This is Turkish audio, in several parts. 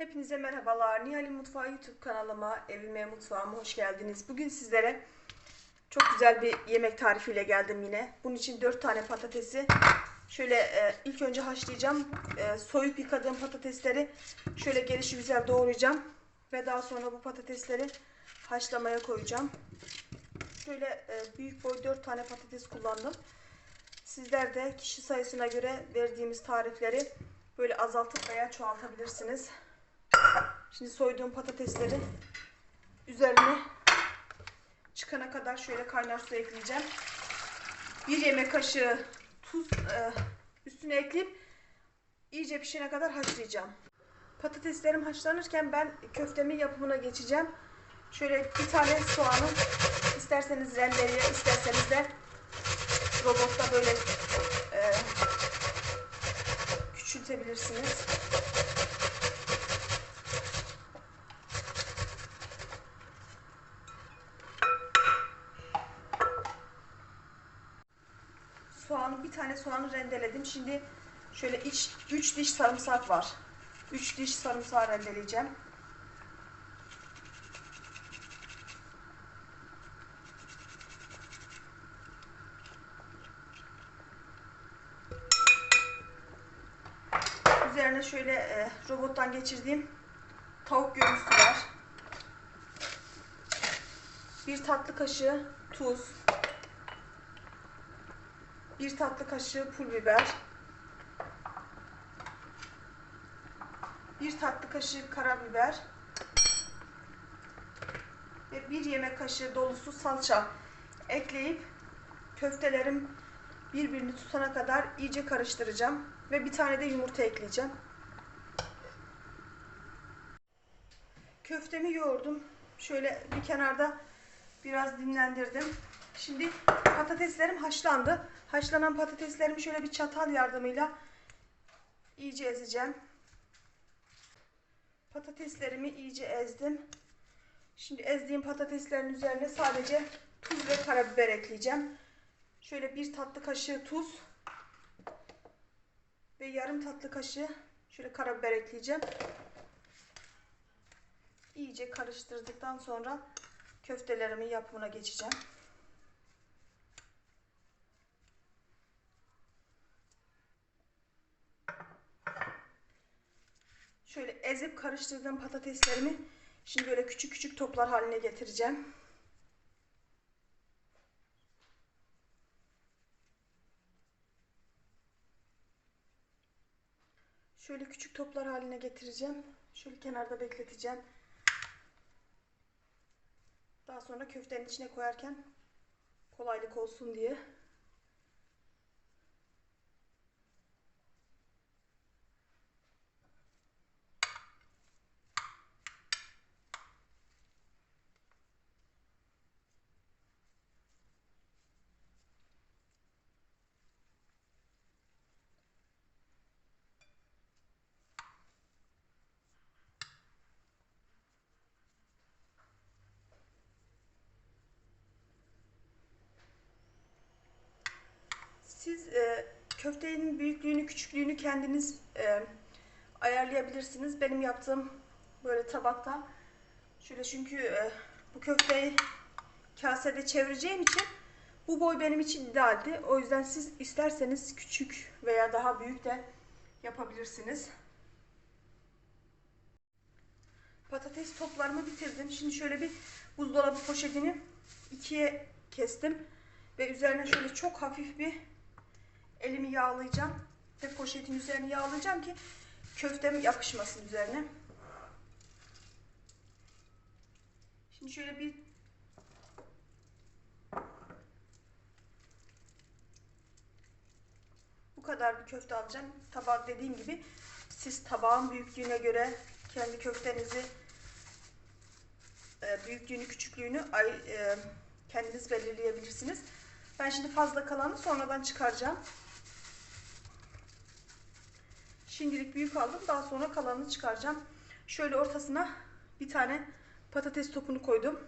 Hepinize merhabalar. Nihal'in Mutfağı YouTube kanalıma, evime, mutfağıma hoş geldiniz. Bugün sizlere çok güzel bir yemek tarifiyle geldim yine. Bunun için 4 tane patatesi şöyle e, ilk önce haşlayacağım. E, soyup yıkadığım patatesleri şöyle gelişi güzel doğrayacağım. Ve daha sonra bu patatesleri haşlamaya koyacağım. Şöyle e, büyük boy 4 tane patates kullandım. Sizler de kişi sayısına göre verdiğimiz tarifleri böyle azaltıp veya çoğaltabilirsiniz. Şimdi soyduğum patatesleri üzerine çıkana kadar şöyle kaynar su ekleyeceğim. Bir yemek kaşığı tuz e, üstüne ekleyip iyice pişene kadar haşlayacağım. Patateslerim haşlanırken ben köftemin yapımına geçeceğim. Şöyle bir tane soğanı isterseniz rendeliye isterseniz de robotta böyle e, küçültebilirsiniz. Tane soğanı rendeledim. Şimdi şöyle iç 3 diş sarımsak var. 3 diş sarımsağı rendeleyeceğim. Üzerine şöyle e, robottan geçirdiğim tavuk göğüsü var. Bir tatlı kaşığı tuz. Bir tatlı kaşığı pul biber. Bir tatlı kaşığı karabiber. Ve bir yemek kaşığı dolusu salça ekleyip köftelerim birbirini tutana kadar iyice karıştıracağım. Ve bir tane de yumurta ekleyeceğim. Köftemi yoğurdum. Şöyle bir kenarda biraz dinlendirdim. Şimdi patateslerim haşlandı. Haşlanan patateslerimi şöyle bir çatal yardımıyla iyice ezeceğim. Patateslerimi iyice ezdim. Şimdi ezdiğim patateslerin üzerine sadece tuz ve karabiber ekleyeceğim. Şöyle bir tatlı kaşığı tuz ve yarım tatlı kaşığı şöyle karabiber ekleyeceğim. İyice karıştırdıktan sonra köftelerimin yapımına geçeceğim. Şöyle ezip karıştırdığım patateslerimi şimdi böyle küçük küçük toplar haline getireceğim. Şöyle küçük toplar haline getireceğim. Şöyle kenarda bekleteceğim. Daha sonra köftenin içine koyarken kolaylık olsun diye. Siz e, köftenin büyüklüğünü, küçüklüğünü kendiniz e, ayarlayabilirsiniz. Benim yaptığım böyle tabakta. Şöyle çünkü e, bu köfteyi kasede çevireceğim için bu boy benim için idealdi. O yüzden siz isterseniz küçük veya daha büyük de yapabilirsiniz. Patates toplarımı bitirdim. Şimdi şöyle bir buzdolabı poşetini ikiye kestim. Ve üzerine şöyle çok hafif bir elimi yağlayacağım. Ve poşetin üzerine yağlayacağım ki köftem yapışmasın üzerine. Şimdi şöyle bir bu kadar bir köfte alacağım. Tabak dediğim gibi siz tabağın büyüklüğüne göre kendi köftenizi e, büyüklüğünü küçüklüğünü e, kendiniz belirleyebilirsiniz. Ben şimdi fazla kalanı sonradan çıkaracağım. Şimdilik büyük aldım. Daha sonra kalanını çıkaracağım. Şöyle ortasına bir tane patates topunu koydum.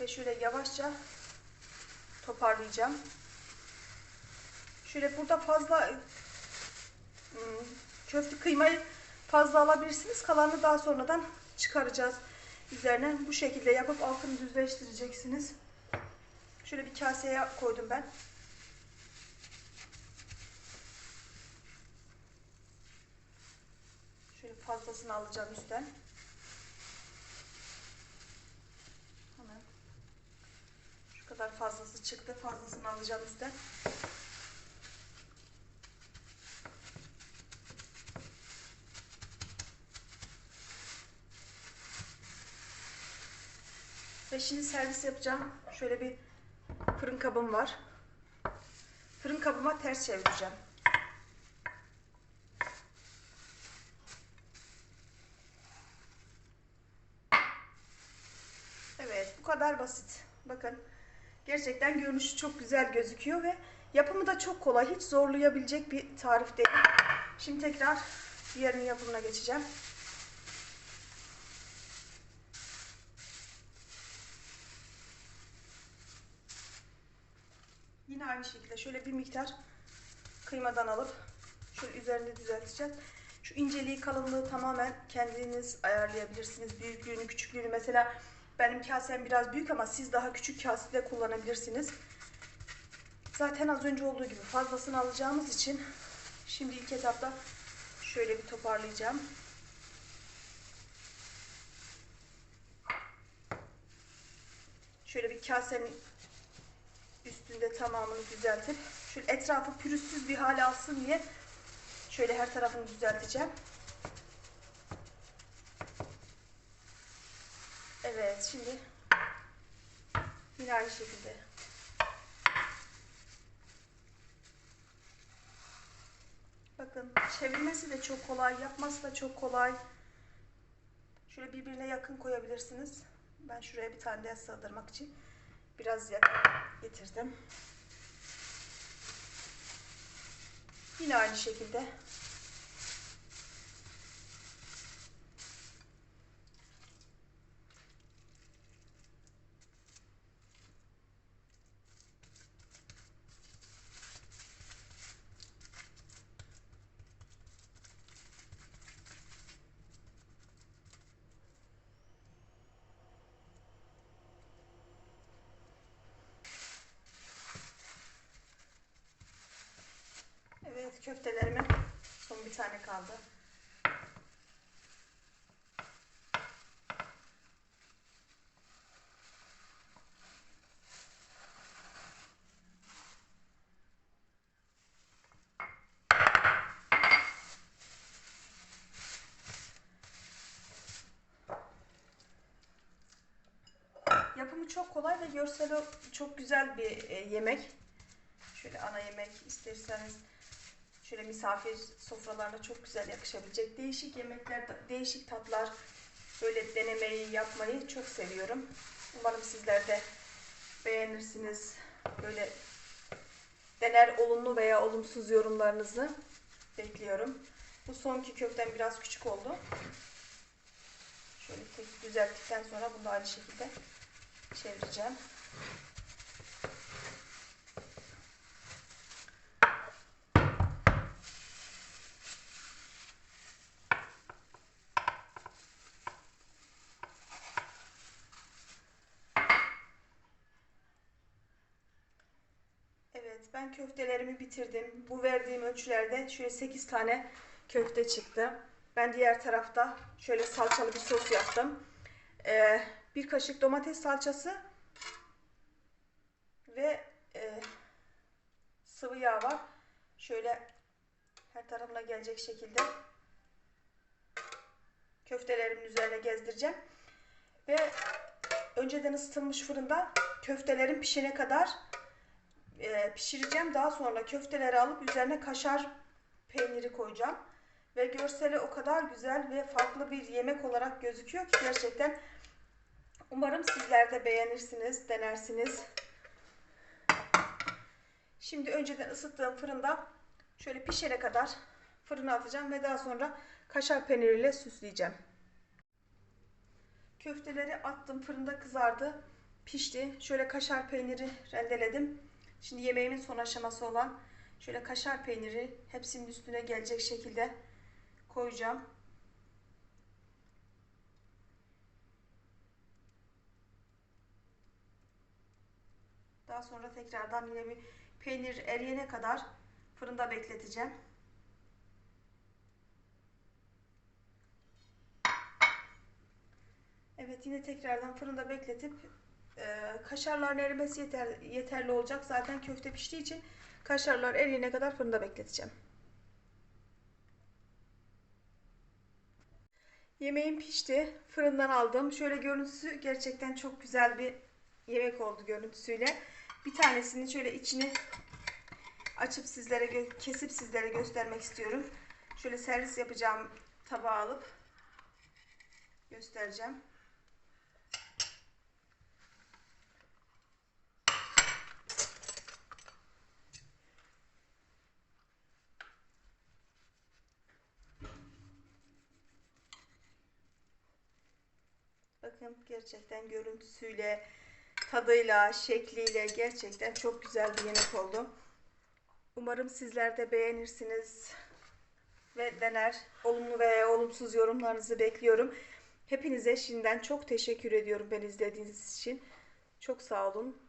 Ve şöyle yavaşça toparlayacağım. Şöyle burada fazla ım, köfte kıymayı fazla alabilirsiniz. Kalanını daha sonradan çıkaracağız. Üzerine bu şekilde yapıp altını düzleştireceksiniz. Şöyle bir kaseye koydum ben. Fazlasını alacağım üstten. Hemen. Şu kadar fazlası çıktı. Fazlasını alacağım üstten. Ve şimdi servis yapacağım. Şöyle bir fırın kabım var. Fırın kabıma ters çevireceğim. Evet, bu kadar basit. Bakın, gerçekten görünüşü çok güzel gözüküyor ve yapımı da çok kolay. Hiç zorlayabilecek bir tarif değil. Şimdi tekrar diğerinin yapımına geçeceğim. Yine aynı şekilde şöyle bir miktar kıymadan alıp şöyle üzerinde düzelteceğiz. Şu inceliği, kalınlığı tamamen kendiniz ayarlayabilirsiniz. Büyüklüğünü, küçüklüğünü. Mesela benim kasem biraz büyük ama siz daha küçük kase de kullanabilirsiniz. Zaten az önce olduğu gibi fazlasını alacağımız için şimdi ilk etapta şöyle bir toparlayacağım. Şöyle bir kasenin üstünde tamamını düzeltip şöyle etrafı pürüzsüz bir hale alsın diye şöyle her tarafını düzelteceğim. Evet şimdi yine aynı şekilde. Bakın çevirmesi de çok kolay yapması da çok kolay. Şöyle birbirine yakın koyabilirsiniz. Ben şuraya bir tane daha sığdırmak için biraz yakın getirdim. Yine aynı şekilde Evet köftelerimin son bir tane kaldı. Yapımı çok kolay ve görseli çok güzel bir e, yemek. Şöyle ana yemek isterseniz şöyle misafir sofralarına çok güzel yakışabilecek değişik yemekler, değişik tatlar böyle denemeyi, yapmayı çok seviyorum. Umarım sizler de beğenirsiniz. Böyle dener olumlu veya olumsuz yorumlarınızı bekliyorum. Bu sonki köftem biraz küçük oldu. Şöyle tek düzelttikten sonra bunu aynı şekilde çevireceğim. Evet ben köftelerimi bitirdim. Bu verdiğim ölçülerde şöyle 8 tane köfte çıktı. Ben diğer tarafta şöyle salçalı bir sos yaptım. Ee, bir kaşık domates salçası ve e, sıvı yağ var. Şöyle her tarafına gelecek şekilde köftelerimin üzerine gezdireceğim. Ve önceden ısıtılmış fırında köftelerin pişene kadar e, pişireceğim. Daha sonra köfteleri alıp üzerine kaşar peyniri koyacağım. Ve görseli o kadar güzel ve farklı bir yemek olarak gözüküyor ki gerçekten umarım sizler de beğenirsiniz, denersiniz. Şimdi önceden ısıttığım fırında şöyle pişene kadar fırına atacağım ve daha sonra kaşar peyniriyle süsleyeceğim. Köfteleri attım fırında kızardı. Pişti. Şöyle kaşar peyniri rendeledim. Şimdi yemeğimin son aşaması olan şöyle kaşar peyniri hepsinin üstüne gelecek şekilde koyacağım. Daha sonra tekrardan yine bir peynir eriyene kadar fırında bekleteceğim. Evet yine tekrardan fırında bekletip e, kaşarların erimesi yeter, yeterli olacak. Zaten köfte piştiği için kaşarlar eriyene kadar fırında bekleteceğim. Yemeğim pişti. Fırından aldım. Şöyle görüntüsü gerçekten çok güzel bir yemek oldu görüntüsüyle. Bir tanesini şöyle içini açıp sizlere kesip sizlere göstermek istiyorum. Şöyle servis yapacağım tabağa alıp göstereceğim. Bakın gerçekten görüntüsüyle, tadıyla, şekliyle gerçekten çok güzel bir yemek oldu. Umarım sizler de beğenirsiniz ve dener. Olumlu veya olumsuz yorumlarınızı bekliyorum. Hepinize şimdiden çok teşekkür ediyorum beni izlediğiniz için. Çok sağ olun.